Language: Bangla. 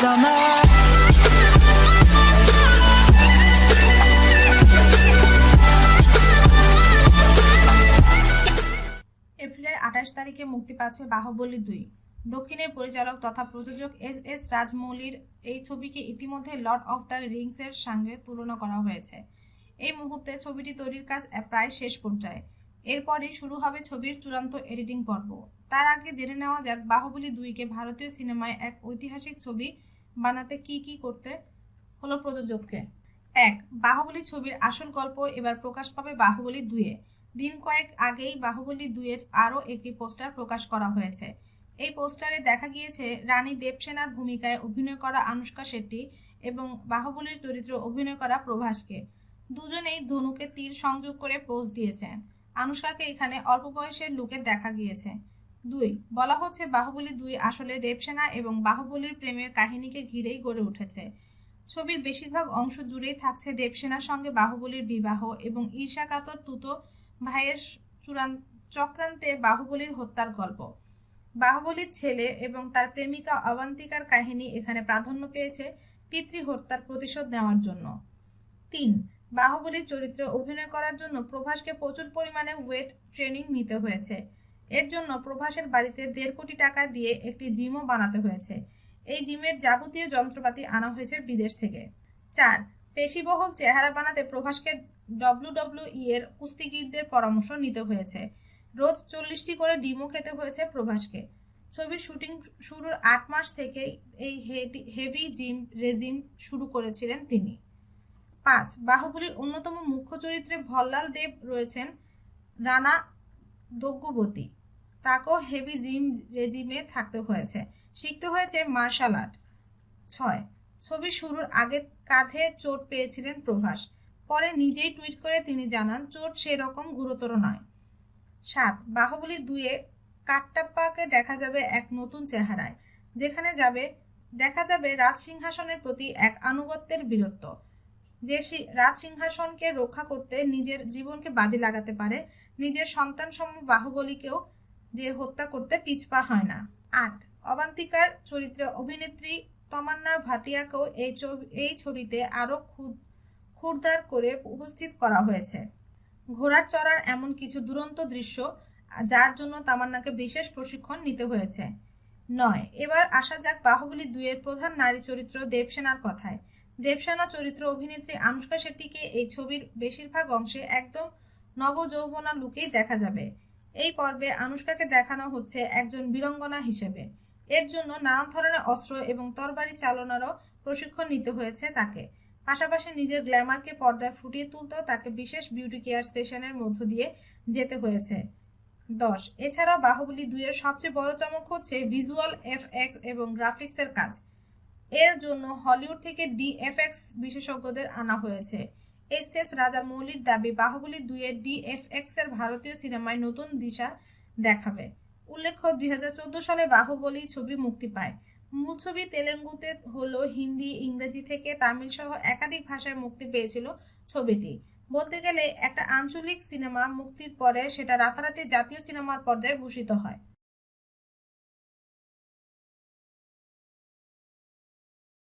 এপ্রিলের আঠাশ তারিখে মুক্তি পাচ্ছে বাহুবলী দুই। দক্ষিণের পরিচালক তথা প্রযোজক এস এস রাজমৌলির এই ছবিকে ইতিমধ্যে লর্ড অফ দ্য রিংসের সঙ্গে তুলনা করা হয়েছে। এই মুহূর্তে ছবিটি তৈরির কাজ প্রায় শেষ পর্যায়ে। এরপরই শুরু হবে ছবির চূড়ান্ত এডিটিং পর্ব। তার আগে জেনে নেওয়া যাক বাহুবলী দুইকে ভারতীয় সিনেমায় এক ঐতিহাসিক ছবি বানাতে কি কি করতে হলো প্রযোজককে? এক, বাহুবলী ছবির আসল গল্প এবার প্রকাশ পাবে বাহুবলী দুয়ে দিন কয়েক আগেই বাহুবলী দুইয়ের আরও একটি পোস্টার প্রকাশ করা হয়েছে। এই পোস্টারে দেখা গিয়েছে রানী দেবসেনার ভূমিকায় অভিনয় করা আনুষ্কা শেট্টি এবং বাহুবলীর চরিত্রে অভিনয় করা প্রভাসকে। দুজনেই ধনুকে তীর সংযোগ করে পোজ দিয়েছেন। আনুষ্কাকে এখানে অল্প বয়সের লুকে দেখা গিয়েছে। দুই, বলা হচ্ছে বাহুবলী দুই আসলে দেবসেনা এবং বাহুবলীর প্রেমের কাহিনীকে ঘিরেই গড়ে উঠেছে। ছবির বেশিরভাগ অংশ জুড়েই থাকছে দেবসেনার সঙ্গে বাহুবলীর বিবাহ এবং ঈর্ষাকাতর তুতো ভাইয়ের চূড়ান্ত চক্রান্তে বাহুবলীর হত্যার গল্প। বাহুবলীর ছেলে এবং তার প্রেমিকা অবান্তিকার কাহিনী এখানে প্রাধান্য পেয়েছে পিতৃ হত্যার প্রতিশোধ নেওয়ার জন্য। তিন, বাহুবলীর চরিত্রে অভিনয় করার জন্য প্রভাসকে প্রচুর পরিমাণে ওয়েট ট্রেনিং নিতে হয়েছে। এর জন্য প্রভাসের বাড়িতে দেড় কোটি টাকা দিয়ে একটি জিমও বানাতে হয়েছে। এই জিমের যাবতীয় যন্ত্রপাতি আনা হয়েছে বিদেশ থেকে। চার, পেশিবহুল চেহারা বানাতে প্রভাসকে ডব্লিউডব্লিউই এর কুস্তিগীরদের পরামর্শ নিতে হয়েছে। রোজ চল্লিশটি করে ডিমও খেতে হয়েছে প্রভাসকে। ছবির শুটিং শুরুর আট মাস থেকেই এই হেভি জিম রেজিম শুরু করেছিলেন তিনি। পাঁচ, বাহুবলীর অন্যতম মুখ্য চরিত্রে ভল্লাল দেব রয়েছেন রানা দগ্গবতী। তাকেও হেভি জিম রেজিমে থাকতে হয়েছে। শিখতে হয়েছে মার্শাল আর্ট ছয়, ছবি শুরুর আগে কাঁধে চোট পেয়েছিলেন প্রভাস। পরে নিজেই টুইট করে তিনি জানান, চোট সেরকম গুরুতর নয়। সাত, বাহুবলী দুয়ে কাট্টাপ্পাকে দেখা যাবে এক নতুন চেহারায়, যেখানে যাবে, দেখা যাবে রাজ সিংহাসনের প্রতি এক আনুগত্যের বীরত্ব। যে রাজ সিংহাসনকে রক্ষা করতে নিজের জীবনকে বাজি লাগাতে পারে, নিজের সন্তান সম বাহুবলীকেও যে হত্যা করতে পিছপা হয় না। আট, অবান্তিকার চরিত্রে অভিনেত্রী তমান্না ভাটিয়াকেও এই এই ছবিতে আরও খুদ, খুরদার করে উপস্থিত করা হয়েছে। ঘোড়ার চড়ার এমন কিছু দুরন্ত দৃশ্য, যার জন্য তামান্নাকে বিশেষ প্রশিক্ষণ নিতে হয়েছে। নয়, এবার আসা যাক বাহুবলী দুইয়ের প্রধান নারী চরিত্র দেবসেনার কথায়। দেবসেনা চরিত্র অভিনেত্রী আনুষ্কা শেট্টিকে এই ছবির বেশিরভাগ অংশে একদম নবযৌবনা লুকেই দেখা যাবে। এই পর্বে আনুষ্কাকে দেখানো হচ্ছে একজন বীরঙ্গনা হিসেবে। এর জন্য নানান ধরনের অস্ত্র এবং তরবারি চালনারও প্রশিক্ষণ নিতে হয়েছে তাকে। পাশাপাশি নিজের গ্ল্যামারকে পর্দায় ফুটিয়ে তুলতেও তাকে বিশেষ বিউটি কেয়ার সেশনের মধ্য দিয়ে যেতে হয়েছে। দশ, এছাড়াও বাহুবলী দুইয়ের সবচেয়ে বড় চমক হচ্ছে ভিজুয়াল এফএক্স এবং গ্রাফিক্সের কাজ। এর জন্য হলিউড থেকে ডিএফএক্স বিশেষজ্ঞদের আনা হয়েছে। এস এস রাজা মৌলির দাবি, বাহুবলী দুইয়ের ডিএফএক্স এর ভারতীয় সিনেমায় নতুন দিশা দেখাবে। উল্লেখ্য, দুই হাজার চোদ্দ সালে বাহুবলী ছবি মুক্তি পায়। মূল ছবি তেলেঙ্গুতে হলো হিন্দি, ইংরেজি থেকে তামিল সহ একাধিক ভাষায় মুক্তি পেয়েছিল ছবিটি। বলতে গেলে, একটা আঞ্চলিক সিনেমা মুক্তির পরে সেটা রাতারাতি জাতীয় সিনেমার পর্যায়ে ভূষিত হয়।